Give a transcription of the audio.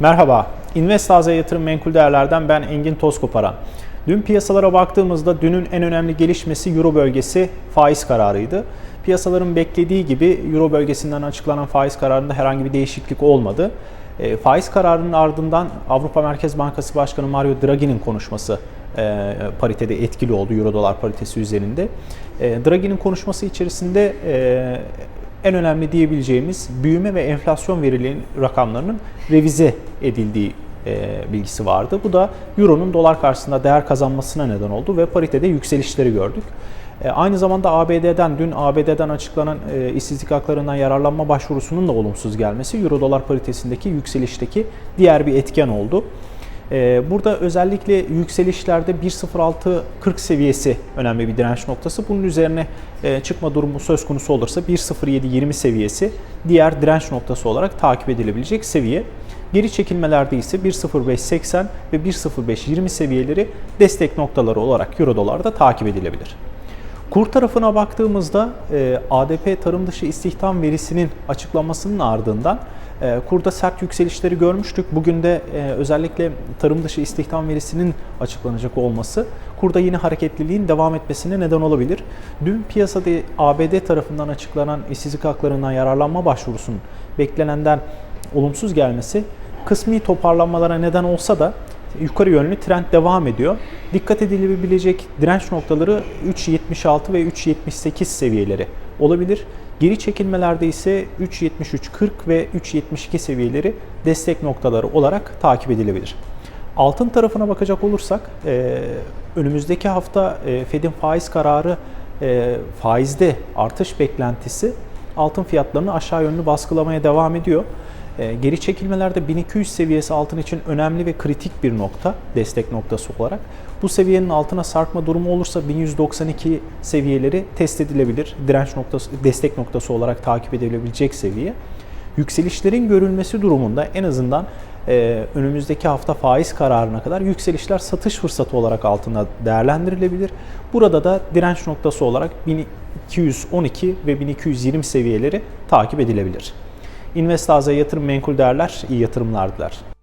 Merhaba, Invest Yatırım Menkul Değerler'den ben Engin Tozkoparan. Dün piyasalara baktığımızda dünün en önemli gelişmesi Euro bölgesi faiz kararıydı. Piyasaların beklediği gibi Euro bölgesinden açıklanan faiz kararında herhangi bir değişiklik olmadı. E, faiz kararının ardından Avrupa Merkez Bankası Başkanı Mario Draghi'nin konuşması e, paritede etkili oldu Euro dolar paritesi üzerinde. E, Draghi'nin konuşması içerisinde e, en önemli diyebileceğimiz büyüme ve enflasyon verilerinin rakamlarının revize edildiği e, bilgisi vardı. Bu da Euro'nun dolar karşısında değer kazanmasına neden oldu ve paritede yükselişleri gördük. E, aynı zamanda ABD'den dün ABD'den açıklanan e, işsizlik haklarından yararlanma başvurusunun da olumsuz gelmesi Euro dolar paritesindeki yükselişteki diğer bir etken oldu. Ee, burada özellikle yükselişlerde 1.06.40 seviyesi önemli bir direnç noktası. Bunun üzerine e, çıkma durumu söz konusu olursa 1.07.20 seviyesi diğer direnç noktası olarak takip edilebilecek seviye. Geri çekilmelerde ise 1.05.80 ve 1.05.20 seviyeleri destek noktaları olarak Euro dolarda takip edilebilir. Kur tarafına baktığımızda e, ADP tarım dışı istihdam verisinin açıklamasının ardından e, kurda sert yükselişleri görmüştük. Bugün de e, özellikle tarım dışı istihdam verisinin açıklanacak olması kurda yine hareketliliğin devam etmesine neden olabilir. Dün piyasada ABD tarafından açıklanan işsizlik haklarından yararlanma başvurusunun beklenenden olumsuz gelmesi kısmi toparlanmalara neden olsa da yukarı yönlü trend devam ediyor. Dikkat edilebilecek direnç noktaları 3.76 ve 3.78 seviyeleri olabilir. Geri çekilmelerde ise 3.73.40 ve 3.72 seviyeleri destek noktaları olarak takip edilebilir. Altın tarafına bakacak olursak önümüzdeki hafta Fed'in faiz kararı faizde artış beklentisi altın fiyatlarını aşağı yönlü baskılamaya devam ediyor. Ee, geri çekilmelerde 1200 seviyesi altın için önemli ve kritik bir nokta, destek noktası olarak. Bu seviyenin altına sarkma durumu olursa 1192 seviyeleri test edilebilir. Direnç noktası, destek noktası olarak takip edilebilecek seviye. Yükselişlerin görülmesi durumunda en azından e, önümüzdeki hafta faiz kararına kadar yükselişler satış fırsatı olarak altında değerlendirilebilir. Burada da direnç noktası olarak 1212 ve 1220 seviyeleri takip edilebilir. Invest yatırım menkul değerler, iyi yatırımlar diler.